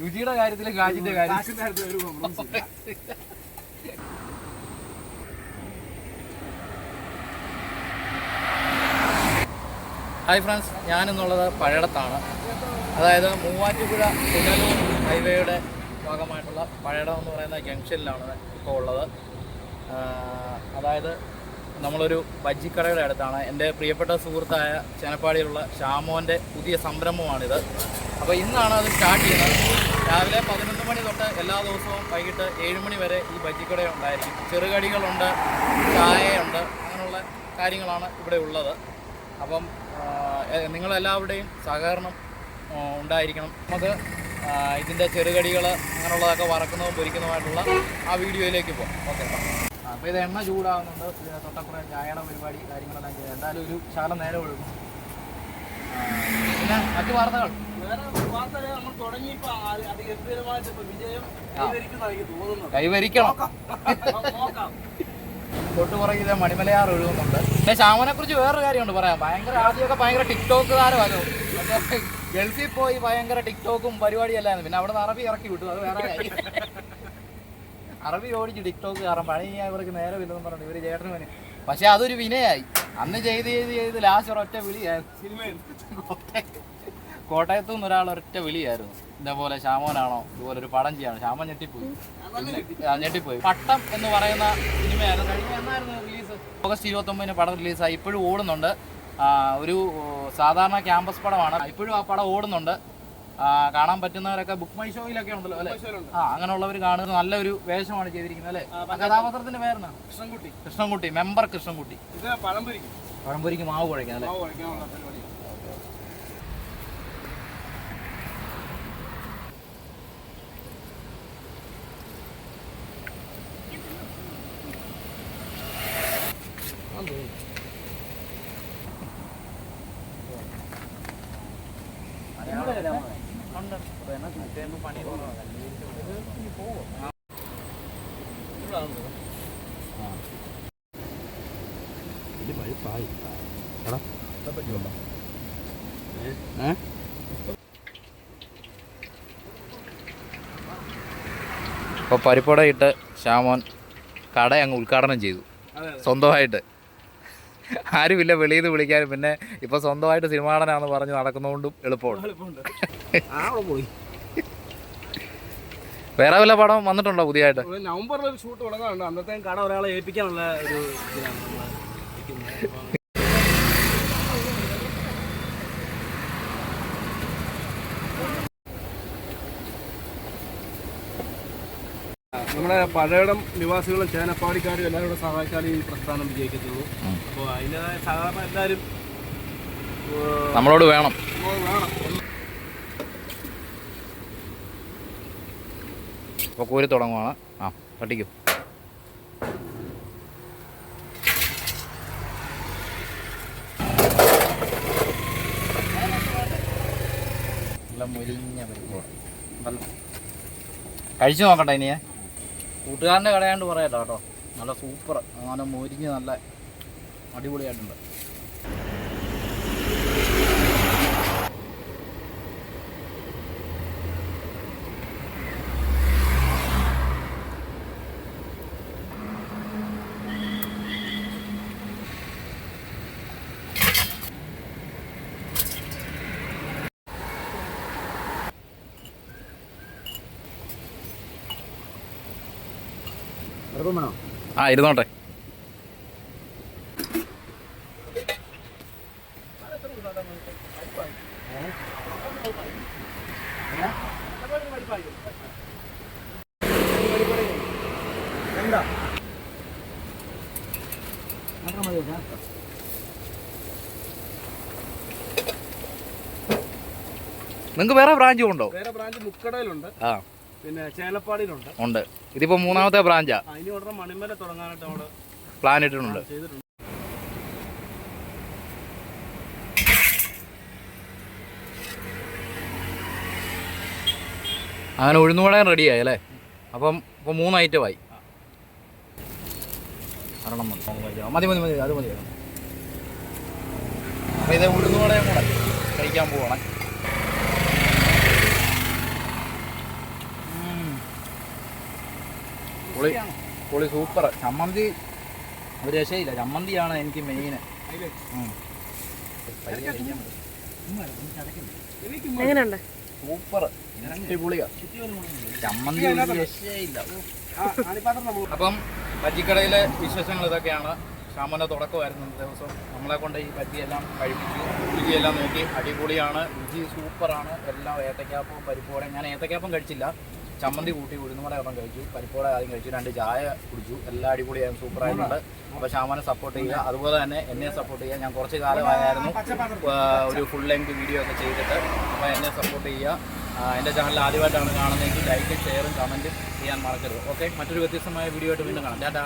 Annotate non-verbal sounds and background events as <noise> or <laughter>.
രുചിയുടെ കാര്യത്തിലും കാശിന്റെ കാര്യം. കാശിന്റെ കാര്യത്തിൽ ഒരു ഇല്ല. ഹായ് ഫ്രണ്ട്സ് ഞാനെന്നുള്ളത് പഴയടത്താണ്. അതായത് മൂവാറ്റുപുഴ പുനലൂർ ഹൈവേയുടെ ഭാഗമായിട്ടുള്ള പഴയടം എന്ന് പറയുന്ന ജംഗ്ഷനിലാണ് ഇപ്പോൾ ഉള്ളത്. അതായത് നമ്മളൊരു ബജ്ജിക്കടയുടെ അടുത്താണ്. എന്റെ പ്രിയപ്പെട്ട സുഹൃത്തായ ചേനപ്പാടിയിലുള്ള ഷാമോന്റെ പുതിയ സംരംഭമാണിത്. അപ്പോൾ ഇന്നാണ് അത് സ്റ്റാർട്ട് ചെയ്യുന്നത്. രാവിലെ പതിനൊന്ന് മണി തൊട്ട് എല്ലാ ദിവസവും വൈകിട്ട് ഏഴ് മണി വരെ ഈ ബജിക്കട ഉണ്ടായിരിക്കും. ചെറുകടികളുണ്ട് ചായയുണ്ട് അങ്ങനെയുള്ള കാര്യങ്ങളാണ് ഇവിടെ ഉള്ളത്. അപ്പം നിങ്ങളെല്ലാവരുടെയും സഹകരണം ഉണ്ടായിരിക്കണം. നമുക്ക് ഇതിന്റെ ചെറുകടികൾ അങ്ങനെയുള്ളതൊക്കെ വറക്കുന്നതും പൊരിക്കുന്നതുമായിട്ടുള്ള ആ വീഡിയോയിലേക്ക് പോകാം. ഓക്കെ. അപ്പോൾ ഇത് എണ്ണ ചൂടാകുന്നുണ്ട്. ഇതിന് തൊട്ടപ്പുറം ചായയുടെ പരിപാടി കാര്യങ്ങളെല്ലാം ചെയ്യുന്നത് എന്തായാലും ഒരു ശാലം നേരെ ഒഴുകും. പിന്നെ മറ്റു വാർത്തകൾ? കൈവരിക്കണം. തൊട്ടുപുറകിലെ മണിമലയാർ ഒഴുകുന്നുണ്ട്. പിന്നെ ശ്യാമനെ കുറിച്ച് വേറൊരു കാര്യമുണ്ട് പറയാം. ഭയങ്കര ആദ്യമൊക്കെ ഭയങ്കര ടിക്ടോക്ക് താരമായിരുന്നു ഗൾഫിൽ പോയി ഭയങ്കര ടിക്ടോക്കും പരിപാടിയല്ലായിരുന്നു. പിന്നെ അവിടെ നിന്ന് അറബി ഇറക്കി വിട്ടു. അത് വേറെ കാര്യം. അറബി ഓടിച്ച് ടിക്ടോക്ക് കാരണം പണി ചെയ്യാൻ ഇവർക്ക് നേരെ വില്ലെന്ന് പറഞ്ഞു ഇവർ ചേട്ടന് പണി പക്ഷെ അതൊരു വിനയായി. അന്ന് ചെയ്ത് ചെയ്ത് ചെയ്ത് ലാസ്റ്റ് ഒരൊറ്റ വിളിയായിരുന്നു സിനിമ കോട്ടയത്തു നിന്ന് ഒരാൾ ഒരൊറ്റ വിളിയായിരുന്നു. ഇതേപോലെ ശ്യാമോനാണോ? ഇതുപോലെ ഒരു പടം ചെയ്യണം ശ്യാമൻ ഞെട്ടിപ്പോയി. ഞെട്ടിപ്പോയി. പട്ടം എന്ന് പറയുന്ന സിനിമയായിരുന്നു. കഴിഞ്ഞ എന്നായിരുന്നു റിലീസ് ഓഗസ്റ്റ് ഇരുപത്തി ഒമ്പതിന് പടം റിലീസായി ഇപ്പോഴും ഓടുന്നുണ്ട്. ഒരു സാധാരണ ക്യാമ്പസ് പടമാണ്. ഇപ്പോഴും ആ പടം ഓടുന്നുണ്ട്. കാണാൻ പറ്റുന്നവരൊക്കെ ബുക്ക് മൈ ഷോയിലൊക്കെ ഉണ്ടല്ലോ അല്ലെ. ആ അങ്ങനെയുള്ളവർ കാണുന്നത് നല്ലൊരു വേഷമാണ് ചെയ്തിരിക്കുന്നത് അല്ലെ? കഥാപാത്രത്തിന്റെ പേരാണ് കൃഷ്ണൻകുട്ടി. കൃഷ്ണൻകുട്ടി മെമ്പർ കൃഷ്ണൻകുട്ടി. പഴംപൊരിക്ക്. മാവ് കുഴക്കാം അല്ലേ? പണി കുറവാണ്. ആ. അപ്പോൾ പരിപ്പട ഇട്ട് ശ്യാമോൻ കട അങ്ങ് ഉദ്ഘാടനം ചെയ്തു സ്വന്തമായിട്ട് ആരുമില്ല വെളിയിൽ നിന്ന് വിളിക്കാനും. പിന്നെ ഇപ്പോൾ സ്വന്തമായിട്ട് സിനിമ നടനാന്ന് പറഞ്ഞ് നടക്കുന്നതുകൊണ്ടും എളുപ്പമുണ്ട്. <laughs> വേറെ വല്ല പടം വന്നിട്ടുണ്ടോ പുതിയതായിട്ട്? നവംബറിൽ ഷൂട്ട് തുടങ്ങാറുണ്ട് അന്നത്തെ കട ഒരാളെ ഏൽപ്പിക്കാനുള്ള ഒരു ഇതിലാണ് നമ്മൾ ഇരിക്കുന്നത്. അപ്പൊ നമ്മുടെ പഴയടം നിവാസികളും ചേനപ്പാടിക്കാരും എല്ലാവരും കൂടെ സഹായിച്ചാലും ഈ പ്രസ്ഥാനം വിജയിക്കത്തുള്ളൂ. അപ്പോൾ അതിന്റെതായ സഹകരണം എല്ലാവരും നമ്മളോട് വേണം. അപ്പോൾ കോരി തുടങ്ങുവാണ്. ആ പട്ടിക്കും. പരിപ്പോടെ കഴിച്ചു നോക്കട്ടെ ഇനിയെ. കൂട്ടുകാരന്റെ കടയാണ്ട് പറയാട്ടോ കേട്ടോ. നല്ല സൂപ്പർ. അങ്ങനെ മൊരിഞ്ഞ് നല്ല അടിപൊളിയായിട്ടുണ്ട്. ആ ഇരുന്നോട്ടെ. എന്താ? നിങ്ങൾക്ക് വേറെ ബ്രാഞ്ചും ഉണ്ടോ? വേറെ ബ്രാഞ്ച് മുക്കടയിലുണ്ട്. ആ. പിന്നെ ചേലപ്പാടിയിലുണ്ട്. ഉണ്ട്. ഇതിപ്പോ മൂന്നാമത്തെ ബ്രാഞ്ചാ. ആ, ഇനി ഉടനെ മണിമല തുടങ്ങാനായിട്ട് നമ്മൾ പ്ലാൻ ഇട്ടിട്ടുണ്ട്. ചെയ്തിട്ടുണ്ട്. അങ്ങനെ ഉഴുന്നുവടയും റെഡിയായി അല്ലേ? അപ്പം ഇപ്പോൾ മൂന്ന് ഐറ്റമായി ഒരെണ്ണം മതി മതി മതി അത് മതി. അപ്പം ഇത് ഉഴുന്നുവടയും കൂടെ കഴിക്കാൻ പോവാണ് പുളി പുളി സൂപ്പർ. ചമ്മന്തി ഒരു രക്ഷയില്ല. ചമ്മന്തിയാണ് എനിക്ക് മെയിൻ എങ്ങനെയുണ്ട്? സൂപ്പർ. അടിപൊളിയാ. ചമ്മന്തി ഒരു രക്ഷയില്ല. ഓ. അപ്പം പറ്റിക്കടയിലെ വിശേഷങ്ങൾ ഇതൊക്കെയാണ്. ശ്യാമന്റെ തുടക്കമായിരുന്നു ദിവസം. നമ്മളെ കൊണ്ട് ഈ പറ്റിയെല്ലാം കഴിപ്പിച്ചു. രുചിയെല്ലാം നോക്കി. അടിപൊളിയാണ്. രുചി സൂപ്പറാണ്. എല്ലാം ഏത്തക്കാപ്പും പരിപ്പോടെ ഞാൻ ഏത്തക്കാപ്പം കഴിച്ചില്ല. ചമ്മന്തി കൂട്ടി ഉഴുന്നുമട ഒരെണ്ണം കഴിച്ചു പരിപ്പോടെ ആദ്യം കഴിച്ചു രണ്ട് ചായ കുടിച്ചു. എല്ലാം അടിപൊളിയായിരുന്നു സൂപ്പറായിട്ടുണ്ട് അപ്പോൾ ശ്യാമനെ സപ്പോർട്ട് ചെയ്യുക അതുപോലെ തന്നെ എന്നെ സപ്പോർട്ട് ചെയ്യുക ഞാൻ കുറച്ച് കാലമായിരുന്നു ഒരു ഫുൾ ലെങ്ത് വീഡിയോ ഒക്കെ ചെയ്തിട്ട് അപ്പോൾ എന്നെ സപ്പോർട്ട് ചെയ്യുക. എന്റെ ചാനൽ ആദ്യമായിട്ടാണ് കാണുന്നതെങ്കിൽ ലൈക്കും ഷെയറും കമന്റും ചെയ്യാൻ മറക്കരുത്. ഓക്കെ മറ്റൊരു വ്യത്യസ്തമായ വീഡിയോ ആയിട്ട് വീണ്ടും കാണാം. ടാറ്റാ